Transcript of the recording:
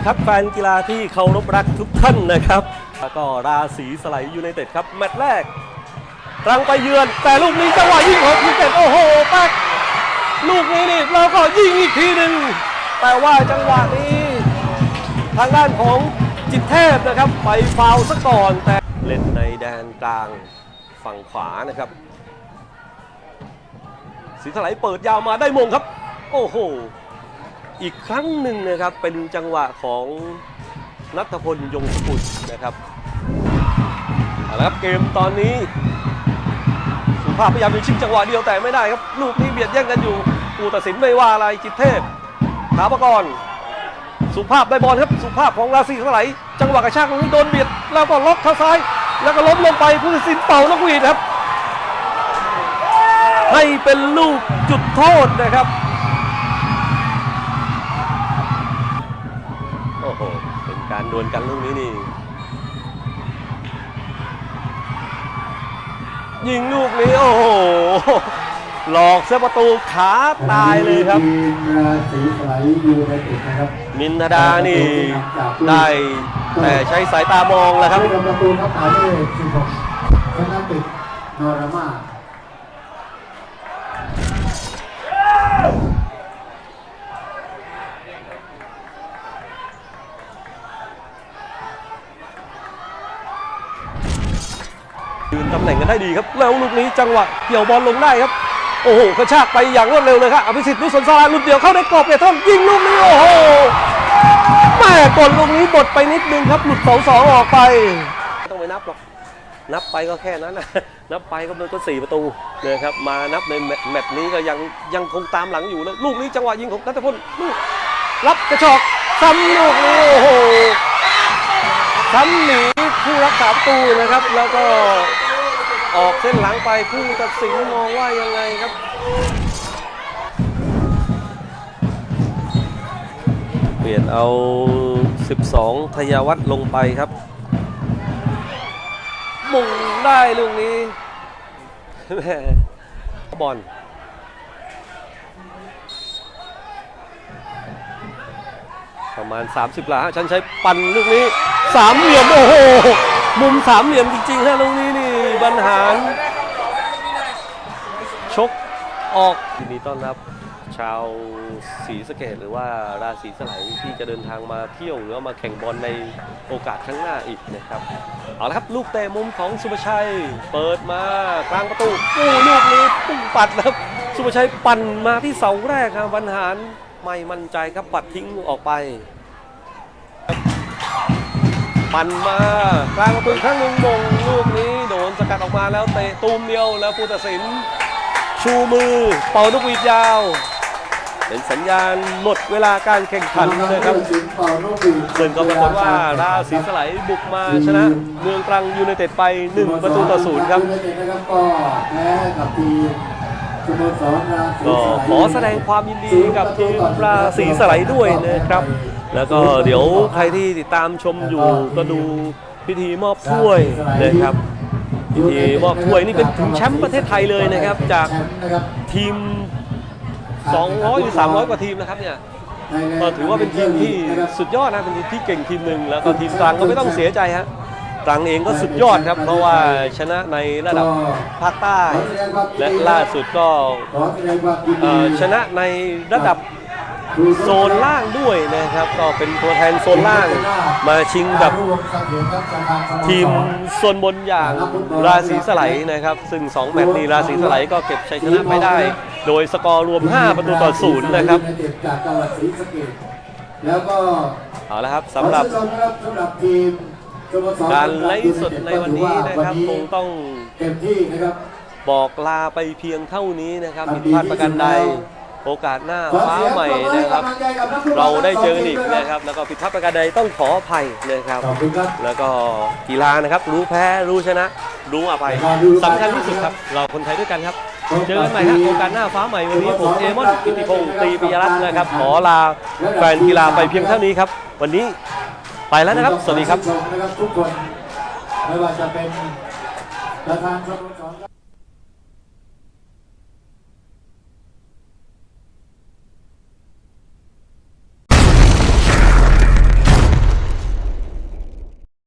ดีครับแฟนกีฬาที่เคารพรักทุกท่านนะครับแล้วก็ราศีสไลด์ยูไนเต็ดครับแมตช์แรกตรังไปเยือน แต่ลูกนี้จังหวะยิงของยูไนเต็ดโอ้โหแป๊กลูกนี้นี่เราก็ยิงอีกทีหนึ่งแต่ว่าจังหวะนี้ ทางด้านของจิตเทพนะครับไปฟาวซะก่อนแต่เล่นในแดนกลางฝั่งขวานะครับศรีสไลด์เปิดยาวมาได้มงครับ โอ้โห อีกครั้งหนึ่งนะครับเป็นจังหวะของนัทพลยงสกุลนะครับเอาละครับเกมตอนนี้สุภาพพยายามจะชิงจังหวะเดียวแต่ไม่ได้ครับลูกนี้เบียดแย่งกันอยู่ผู้ตัดสินไม่ว่าอะไรจิตเทพถาปกรณ์สุภาพได้บอลครับสุภาพของราศีเท่าไหร่จังหวะกระชากตรงนี้โดนเบียดแล้วก็ล็อกเท้าซ้าย แล้วก็ล้มลงไปผู้ตัดสินเป่านกหวีดครับ ให้เป็นลูกจุดโทษนะครับ ดวลกันลูกนี้นี่ ยิงลูกนี้ โอ้โห หลอกเสียประตูขาตายเลยครับทีมราศีสไลยูไนเต็ดนะครับมินทดานี่ ได้ แต่ใช้สายตามองแหล้วครับผู้นำประตูครับหมายเลข16ชนะติดนอรามา ยืนตำแหน่งกันได้ดีครับ แล้วลูกนี้จังหวะเกี่ยวบอลลงได้ครับ โอ้โหกระชากไปอย่างรวดเร็วเลยครับอภิสิทธิ์นุสนสาราลุดเดียวเข้าในกรอบเขตโทษยิงลูกนี้โอ้โหแม่กดลูกนี้บดไปนิดนึงครับหลุดเสองสองออกไปต้องไปนับหรอกนับไปก็แค่นั้นนะนับไปก็มันก็สี่ประตูนะครับมานับในแมแมตช์นี้ก็ยังยังคงตามหลังอยู่แล้วลูกนี้จังหวะยิงของนัทพลลูกรับกระชอกซ้ำลูกนี้โอ้โหซ้ำหนี ผู้รักษาประตูนะครับ แล้วก็ออกเส้นหลังไปผู้ตัดสินมองว่ายังไงครับเปลี่ยนเอา 12 ทยาวัฒน์ลงไปครับมุงได้ลูกนี้แม่บอลประมาณ 30 หลาฮะชันใช้ปั่นลูกนี้ สามเหลี่ยมโอ้โหมุมสามเหลี่ยมจริงๆฮะลูกนี้นี่บรรหารชกออกยินดีต้อนรับชาวศรีสะเกดหรือว่าราศีสไลที่จะเดินทางมาเที่ยวหรือมาแข่งบอลในโอกาสข้างหน้าอีกนะครับเอาละครับลูกเตะมุมของสุภชัย เปิดมากลางประตูอู้ลูกนี้ปุ้งปัดแล้วสุภชัยปั่นมาที่เสาแรกครับบรรหารไม่มั่นใจครับปัดทิ้งออกไป ปั่นมากลางประตูอีกครั้งหนึ่งมงลูกนี้โดนสกัดออกมาแล้วเตะตูมเดียวแล้วผู้ตัดสิน ชูมือ เป่านกหวีดยาว เป็นสัญญาณหมดเวลาการแข่งขันนะครับซึ่งก็ปรากฏว่าราศีสไลบุกมาชนะเมืองตรังยูไนเต็ดไป 1 ประตูต่อศูนย์ครับก็แพ้กับทีมสโมสรราศีก็ขอแสดงความยินดีกับทีมราศีสไลด้วยนะครับ แล้วก็เดี๋ยวใครที่ติดตามชมอยู่ก็ดูพิธีมอบถ้วยนะครับพิธีมอบถ้วยนี่เป็นถึงแชมป์ประเทศไทยเลยนะครับ จากแชมป์นะครับทีม 200 หรือ 300 กว่าทีมนะครับเนี่ยก็ถือว่าเป็นทีมที่สุดยอดนะเป็นทีมที่เก่งทีมหนึ่งแล้วก็ทีมตรังก็ไม่ต้องเสียใจฮะตรังเองก็สุดยอดครับ เพราะว่าชนะในระดับภาคใต้ และล่าสุดก็ขอแสดงความยินเอ่ดีอชนะในระดับ โซนล่างด้วยนะครับ ก็เป็นตัวแทนโซนล่างมาชิงกับทีมโซนบนอย่างราศีสไลนะครับ ซึ่ง 2 แมตช์นี้ราศีสไลก็เก็บชัยชนะไปได้ โดยสกอร์รวม 5 ประตูต่อศูนย์นะครับจากจังหวัดศรีสะเกษแล้วก็เอาละครับสำหรับขอชื่นชมนะครับทีมการไลฟ์สดในวันนี้นะครับคงต้องเต็มที่นะครับบอกลาไปเพียงเท่านี้นะครับผิดพลาดประการใด โอกาสหน้าฟ้าใหม่นะครับ เราได้เจอกันอีกนะครับแล้วก็ผิดพลาดประการใดต้องขออภัยนะครับขอบคุณครับแล้วก็กีฬานะครับ รู้แพ้รู้ชนะ รู้อภัยสำคัญที่สุดครับ เราคนไทยด้วยกันครับ เจอกันใหม่ครับโอกาสหน้าฟ้าใหม่วันนี้ผมเอมอนกิติพงศ์ตรีปิยรัตน์นะครับ ขอลาแฟนกีฬาไปเพียงเท่านี้ครับ วันนี้ไปแล้วนะครับ สวัสดีครับขอชื่นชมนะครับทุกคนไม่ว่าจะเป็นประธานสโมสร